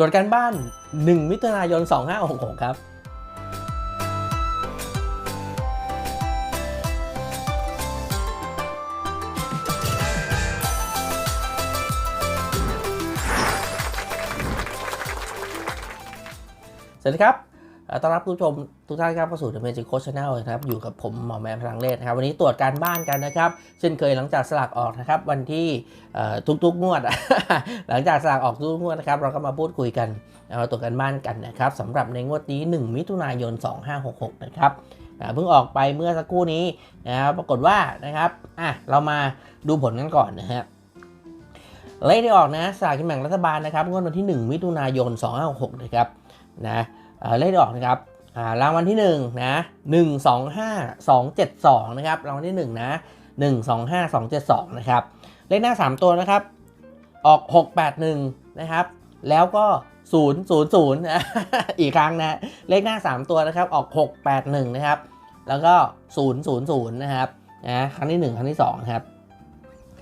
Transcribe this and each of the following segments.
ตรวจการบ้าน 1 มิถุนายน 2566 ครับสวัสดีครับ ต้อนรับผู้ชมทุกท่านครับเข้าสู่ The Magic Coach Channel นะครับอยู่กับผมหมอแมนพลังเลศนะครับวันนี้ตรวจการบ้านกันนะครับเช่นเคยหลังจากสลากออกนะครับวันที่ทุกๆงวด หลังจากสลากออกทุกงวดนะครับเราก็มาพูดคุยกันเอาตรวจการบ้านกันนะครับสำหรับในงวดนี้ 1 มิถุนายน 2566 นะครับเพิ่งออกไปเมื่อสักครู่นี้นะครับปรากฏว่านะครับอะเรามาดูผลกันก่อนนะฮะเลขที่ออกนะสลากกินแบ่งรัฐบาลนะครับงวดวันที่ 1 มิถุนายน 2566 นะครับนะ เลขออกนะครับรางวัลที่1นะ1 2 5 2 7 2นะครับรางวัลที่1นะ1 2 5 2 7 2นะครับเลขหน้า 3 ตัวนะครับ ออก 681นะครับแล้วก็ 0 0 0นะอีกครั้งนะเลขหน้า 3 ตัวนะครับออก 681นะครับแล้วก็ 0 0 0นะครับนะครั้งที่ 1 ครั้งที่2ครับ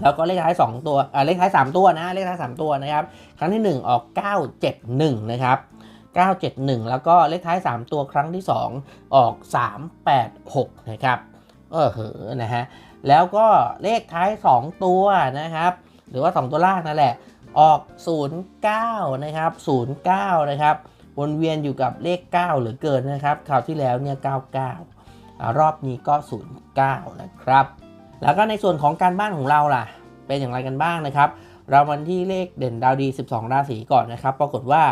แล้วก็เลขท้าย 2 ตัวเลขท้าย 3 ตัวนะเลขท้าย 3 ตัวนะครับ ครั้งที่ 1 ออก 971นะครับ 971 แล้วก็เลขท้าย 3 ตัวครั้งที่ 2 ออก 386 นะครับเออเหอนะฮะแล้วก็เลขท้าย 2 ตัวนะครับ หรือว่า 2 ตัวล่างนั่นแหละ ออก 09 นะครับ 09 นะครับวนเวียนอยู่กับเลข 9หลือเกินนะครับคราวที่แล้วเนี่ย 99อ่ารอบนี้ก็ 09 นะครับ แล้วก็ในส่วนของการบ้านของเราล่ะ เป็นอย่างไรกันบ้างนะครับ เรามันที่เลขเด่นดาวดี 12 ราศีก่อนนะครับ ปรากฏว่า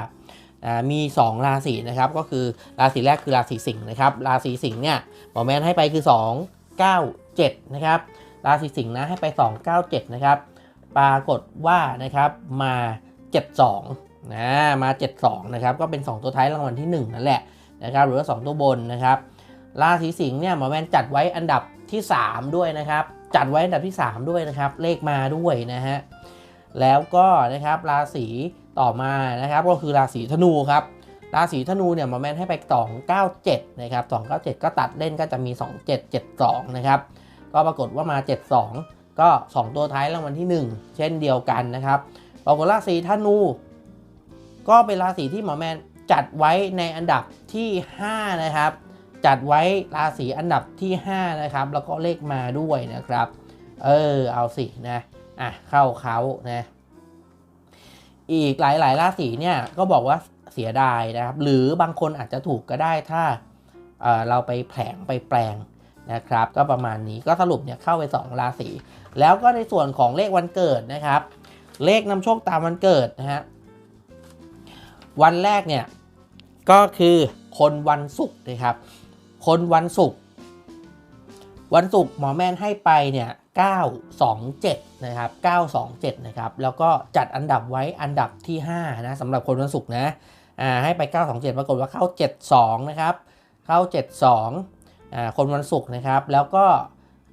มี 2 ราศีนะครับก็คือราศีแรกคือราศีสิงห์นะครับราศีสิงห์เนี่ยหมอแมนให้ไปคือ 2 9 7นะครับราศีสิงห์นะให้ไป 2 9 7นะครับปรากฏว่านะครับมา 72นะมา72นะครับก็เป็น 2 ตัวท้ายรางวัลที่ 1 นั่นแหละนะครับหรือว่า 2 ตัวบนนะครับราศีสิงห์เนี่ยหมอแมนจัดไว้อันดับที่ 3 ด้วยนะครับจัดไว้อันดับที่ 3 ด้วยนะครับเลขมาด้วยนะฮะแล้วก็นะครับราศี ต่อมานะครับก็คือราศีธนูครับราศีธนูเนี่ยหมอแมนให้ไป 297 นะครับ 297 ก็ตัดเล่นก็จะมี 2772 นะครับ ก็ปรากฏว่ามา 72 ก็ 2 ตัวท้ายรางวัลที่ 1 เช่นเดียวกันนะครับปรากฏราศีธนู ก็เป็นราศีที่หมอแมนจัดไว้ในอันดับที่ 5 นะครับ จัดไว้ราศีอันดับที่ 5 นะครับ แล้วก็เลขมาด้วยนะครับ เออ เอาสินะ อะ เข้าเขานะ อีกหลายๆราศีเนี่ยก็บอกว่าเสียดายนะครับ หรือบางคนอาจจะถูกก็ได้ถ้าเเราไปแผลงไปแปลงนะครับ ก็ประมาณนี้ก็สรุปเนี่ยเข้าไป 2 ราศีแล้วก็ในส่วนของเลขวันเกิดนะครับ เลขนำโชคตามวันเกิดนะฮะวันแรกเนี่ยก็คือคนวันศุกร์นะครับ คนวันศุกร์วันศุกร์หมอแม่นให้ไปเนี่ย 927 นะครับ 927 นะครับ แล้วก็จัดอันดับไว้อันดับที่5นะสำหรับคนวันศุกร์นะ อ่า ให้ไป 927 ปรากฏว่าเข้า 72 นะครับ เข้า 72 อ่า คนวันศุกร์นะครับ แล้วก็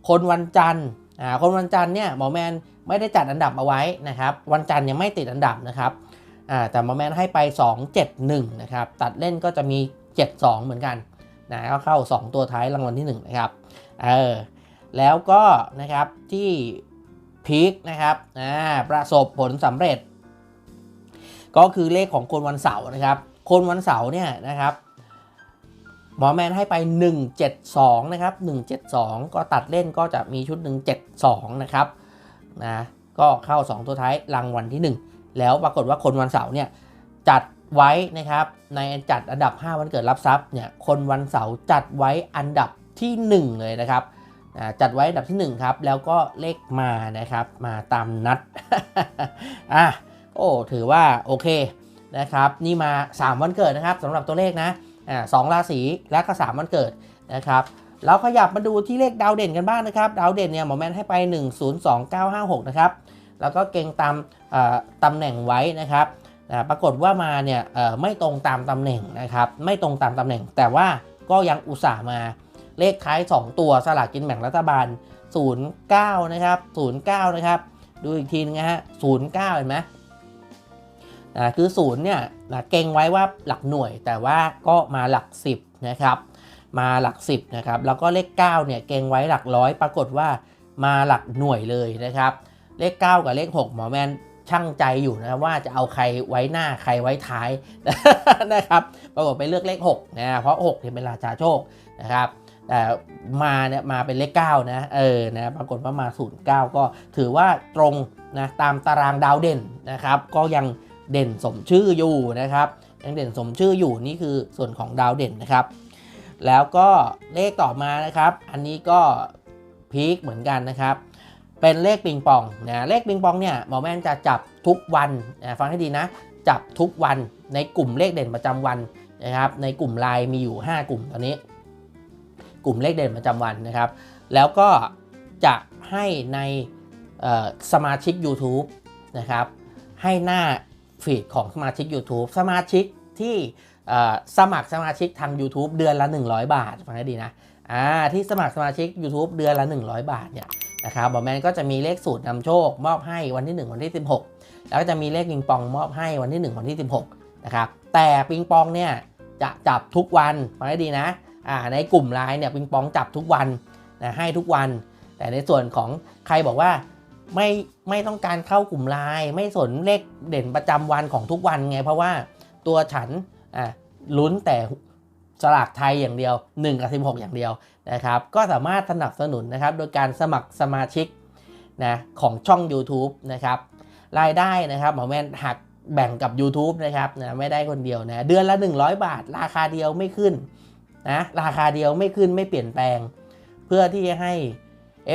คนวันจันทร์ อ่า คนวันจันทร์เนี่ยหมอแมนไม่ได้จัดอันดับเอาไว้นะครับ วันจันทร์ยังไม่ติดอันดับนะครับ อ่า แต่หมอแมนให้ไป 271 นะครับ ตัดเล่นก็จะมี 72 เหมือนกัน นะ ก็เข้า 2 ตัวท้ายรางวัลที่1นะครับ เออ แล้วก็นะครับที่พีคนะครับอ่าประสบผลสำเร็จ ก็คือเลขของคนวันเสาร์นะครับ คนวันเสาร์เนี่ยนะครับหมอแมนให้ไป 172 นะครับ 172 ก็ตัดเล่นก็จะมีชุด 172 นะครับนะก็เข้า 2 ตัวท้ายรางวัลที่ 1 แล้วปรากฏว่าคนวันเสาร์เนี่ยจัดไว้นะครับ ในจัดอันดับ 5 วันเกิดรับทรัพย์เนี่ยคนวันเสาร์จัดไว้อันดับที่ 1 เลยนะครับ จัดไว้อันดับที่1ครับแล้วก็เลขมานะครับมาตามนัดอะโอ้ถือว่าโอเคนะครับนี่มา 3 วันเกิดนะครับสำหรับตัวเลขนะอ่าสองราศีและก็ 3 วันเกิดนะครับเราขยับมาดูที่เลขดาวเด่นกันบ้างนะครับดาวเด่นเนี่ยหมอแมนให้ไป 102956 นะครับแล้วก็เก่งตามตำแหน่งไว้นะครับปรากฏว่ามาเนี่ยไม่ตรงตามตำแหน่งนะครับไม่ตรงตามตำแหน่ง แต่ว่าก็ยังอุตส่าห์มา เลขท้าย 2 ตัวสลากกินแบ่งรัฐบาล 09 นะครับ 09 นะครับ ดูอีกทีนึงนะฮะ 09 เห็นไหมอ่าคือ0เนี่ยนะเก่งไว้ว่าหลักหน่วยแต่ว่าก็มาหลัก 10 นะครับ มาหลัก 10 นะครับ แล้วก็เลข 9 เนี่ยเก่งไว้หลักร้อยปรากฏว่ามาหลักหน่วยเลยนะครับ เลข 9 กับเลข 6 หมอแมนช่างใจอยู่นะว่าจะเอาใครไว้หน้าใครไว้ท้ายนะครับ ปรากฏไปเลือกเลข6นะเพราะ6เนี่ยเป็นราชาโชคนะครับ แต่มาเนี่ยมาเป็นเลข9นะเออนะปรากฏว่ามา 09 ก็ถือว่าตรงนะตามตารางดาวเด่นนะครับ ก็ยังเด่นสมชื่ออยู่นะครับยังเด่นสมชื่ออยู่นี่คือส่วนของดาวเด่นนะครับ แล้วก็เลขต่อมานะครับ อันนี้ก็พีคเหมือนกันนะครับเป็นเลขปิงปองนะเลขปิงปองเนี่ยหมอแม่นจะจับทุกวันนะฟังให้ดีนะ จับทุกวันในกลุ่มเลขเด่นประจำวันนะครับในกลุ่มไลน์มีอยู่ 5 กลุ่มตอนนี้ กลุ่มเลขเด่นประจำวันนะครับ แล้วก็จะให้ในสมาชิก YouTube นะครับ ให้หน้าฟีดของสมาชิก YouTube สมาชิกที่สมัครสมาชิกทาง YouTube เดือนละ 100 บาทฟังให้ดีนะอ่าที่สมัครสมาชิก YouTube เดือนละ 100 บาทเนี่ยนะครับบอแมนก็จะมีเลขสูตรนำโชค มอบให้วันที่ 1 วันที่ 16 แล้วก็จะมีเลขปิงปองมอบให้วันที่ 1 วันที่ 16นะครับแต่ปิงปองเนี่ยจะจับทุกวันฟังให้ดีนะ ในกลุ่มไลน์เนี่ยปิงปองจับทุกวันนะให้ทุกวัน แต่ในส่วนของใครบอกว่าไม่ไม่ต้องการเข้ากลุ่มไลน์ไม่สนเลขเด่นประจำวันของทุกวันไง เพราะว่าตัวฉันอะลุ้นแต่สลากไทยอย่างเดียว 1 กับ 16 อย่างเดียวนะครับ ก็สามารถสนับสนุนนะครับ โดยการสมัครสมาชิกนะของช่อง YouTube นะครับรายได้นะครับหมอแมนหักแบ่งกับ YouTube นะครับนะไม่ได้คนเดียวนะเดือนละ 100 บาท ราคาเดียวไม่ขึ้น นะราคาเดียวไม่ขึ้นไม่เปลี่ยนแปลง เพื่อที่จะให้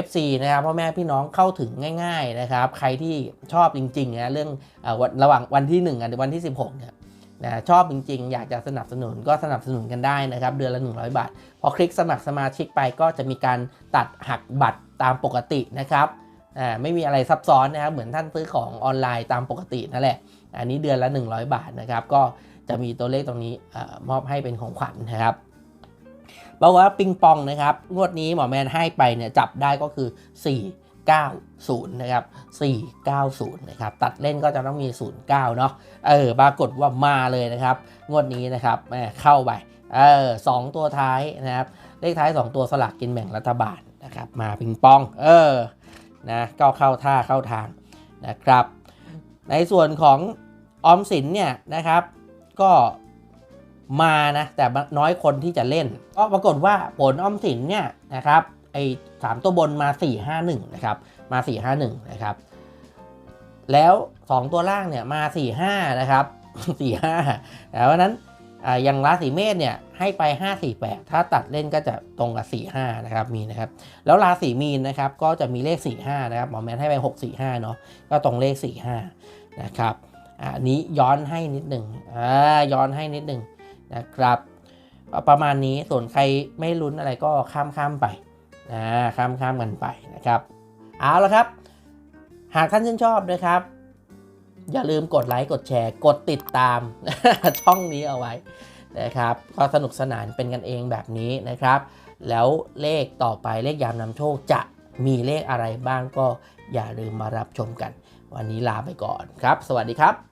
FC นะครับพ่อแม่พี่น้องเข้าถึงง่าย ๆนะครับ ใครที่ชอบจริงๆนะเรื่องออวันระหว่างวันที่1กับวันที่ 16เนี่ยนะชอบจริงๆ อยากจะสนับสนุนก็สนับสนุนกันได้นะครับ เดือนละ 100 บาท พอคลิกสมัครสมาชิกไปก็จะมีการตัดหักบัตรตามปกตินะครับอ่าไม่มีอะไรซับซ้อนนะครับ เหมือนท่านซื้อของออนไลน์ตามปกตินั่นแหละ อันนี้เดือนละ 100 บาทนะครับ ก็จะมีตัวเลขตรงนี้อมอบให้เป็นของขวัญนะครับ บอกว่าปิงปองนะครับ งวดนี้หมอแมนให้ไปเนี่ยจับได้ก็คือ 490นะครับ490นะครับ ตัดเล่นก็จะต้องมี 09 เนาะ เออ ปรากฏว่ามาเลยนะครับ งวดนี้นะครับแหมเข้าไป เออสองตัวท้ายนะครับ เลขท้าย 2 ตัวสลากกินแบ่งรัฐบาลนะครับ มาปิงปอง เออ นะ ก็เข้าท่าเข้าทางนะครับ ในส่วนของออมสินเนี่ยนะครับ ก็ มานะแต่น้อยคนที่จะเล่น ก็ปรากฏว่าผลออมสินเนี่ยนะครับไอ้สามตัวบนมา 4 5 1 นะครับ มา 4 5 1 นะครับ แล้ว 2 ตัวล่างเนี่ยมา 4 5 นะครับ 4 5แต่ว่านั้นอ่าอย่างราศีเมษเนี่ยให้ไป 5 4 8 ถ้าตัดเล่นก็จะตรงกับ 4 5 นะครับมีนะครับ แล้วราศีมีนนะครับก็จะมีเลข 4 5 นะครับหมอแมนให้ไป 6 4 5 เนาะก็ตรงเลข 4 5 นะครับอันนี้ย้อนให้นิดหนึ่งอ่าย้อนให้นิดหนึ่ง นะครับประมาณนี้ส่วนใครไม่ลุ้นอะไรก็ข้ามข้ามๆไปนะข้ามข้ามๆกันไปนะครับเอาละครับ หากท่านชื่นชอบนะครับ อย่าลืมกดไลค์กดแชร์กดติดตามช่องนี้เอาไว้นะครับก็สนุกสนานเป็นกันเองแบบนี้นะครับ แล้วเลขต่อไปเลขยามนำโชคจะมีเลขอะไรบ้างก็อย่าลืมมารับชมกัน วันนี้ลาไปก่อนครับ สวัสดีครับ